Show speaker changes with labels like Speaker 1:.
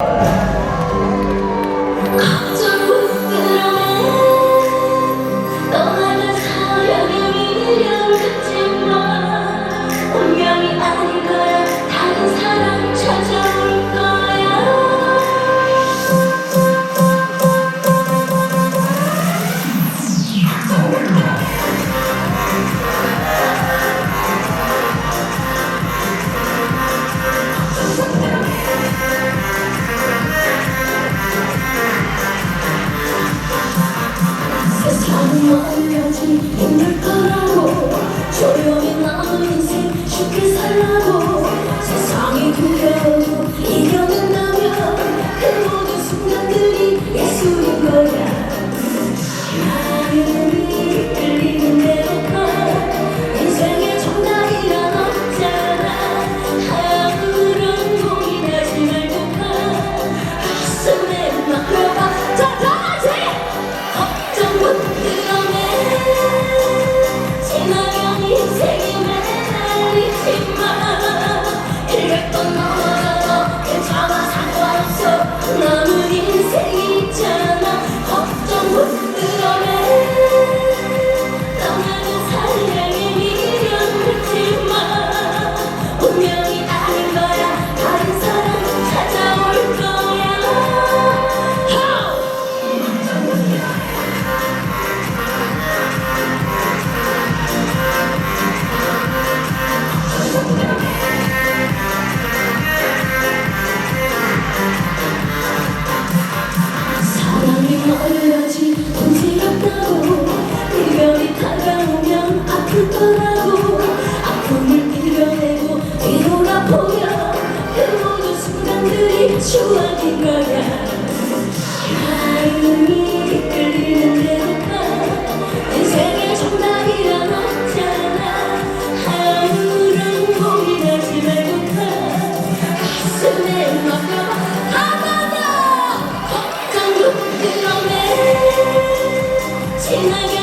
Speaker 1: you 추억인 거야. 하루이 이끌리는 대로가 인생의 정답이란 없잖아. 하루를 고민하지 말고 가 가슴에 먹어 담아봐 건강도 그러네. 진하게